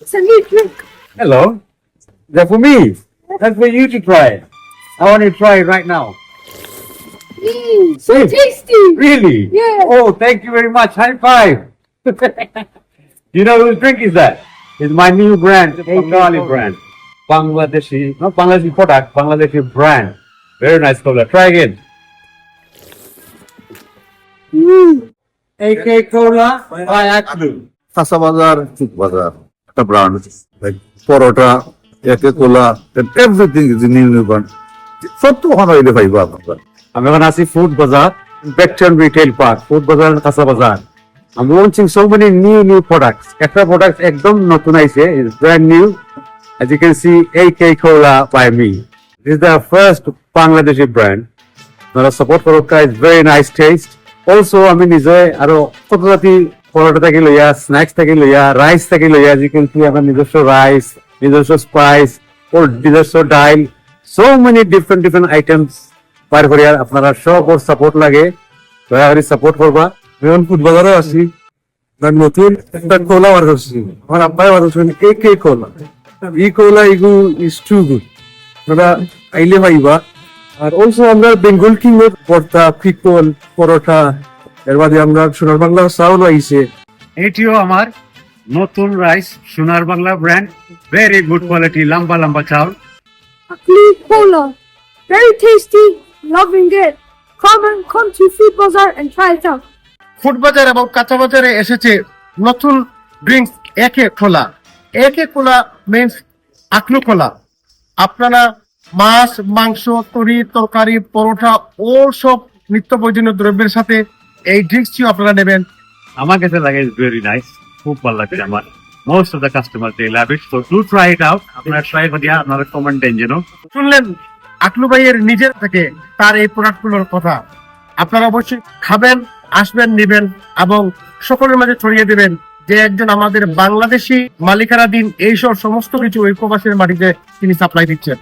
It's a new drink. Hello. They're for me. That's for you to try. I want to try it right now. Mmm, so Hey. tasty. Really? Yeah. Oh, thank you very much. High five. you know whose drink is that? It's my new brand, Bengali brand. Bangladeshi, not Bangladeshi product, Bangladeshi brand. Very nice cola. Try again. Mmm. AK Cola by Aklu. কাঁচা বাজার চুক বাজার একটা brand like paratha একে cola everything is new new brand সত্য ওখানে হইলে পাইবা আপনারা আমি এখন আছি ফুড বাজার বেকচন রিটেল পার্ক ফুড বাজার কাঁচা বাজার I'm launching so many new new products. একটা product একদম নতুন আইছে is brand new. As you can see, AK Cola by me. This is the first Bangladeshi brand. আপনারা সাপোর্ট করুক is very nice taste. Also আমি নিজে আরও কত জাতি পরোটা থেকে লইয়া স্ন্যাক্স থেকে লইয়া রাইস থেকে লইয়া you can see নিজস্ব রাইস নিজস্ব স্পাইস ও নিজস্ব ডাইল so many different different items বার করিয়া আপনারা সব ওর সাপোর্ট লাগে। দয়া করে সাপোর্ট করবা। যেমন ফুড বাজারে আছি। তার নতুন একটা কোলা বার করছি। আমার আব্বাই বার করছেন কে কে কোলা ই কোলা ইগু ইজ টু গুড আপনারা আইলে পাইবা। আর অলসো আমরা বেঙ্গল কিং এর পিকল পরোটা এর বাদে আমরা সোনার বাংলা চাউল আইছে এটিও আমার নতুন rice Sonar Bangla brand very good quality লম্বা লম্বা চাউল Aklu Cola. Very tasty. Loving it. Come and come to Food Bazaar and try it out. Food Bazar এবং কাঁচা বাজারে এসেছে নতুন ড্রিঙ্কস একে খোলা একে খোলা মিন্স আকলু খোলা আপনারা মাছ মাংস তরি তরকারি পরোটা ও সব নিত্য প্রয়োজনীয় দ্রব্যের সাথে এই ড্রিঙ্কসটিও আপনারা নেবেন। আমার কাছে লাগে ইজ ভেরি নাইস খুব ভালো লাগছে আমার। Most of the customer they love it so do try it out আপনারা ট্রাই করিয়া আপনারা কমেন্ট দেন যেন। শুনলেন আকলু ভাইয়ের নিজের থেকে তার এই প্রোডাক্টগুলোর কথা। আপনারা অবশ্যই খাবেন, আসবেন, নিবেন এবং সকলের মাঝে ছড়িয়ে দিবেন যে একজন আমাদের বাংলাদেশি মালিকানাধীন এইসব সমস্ত কিছু প্রবাসের মাটিতে তিনি সাপ্লাই দিচ্ছেন।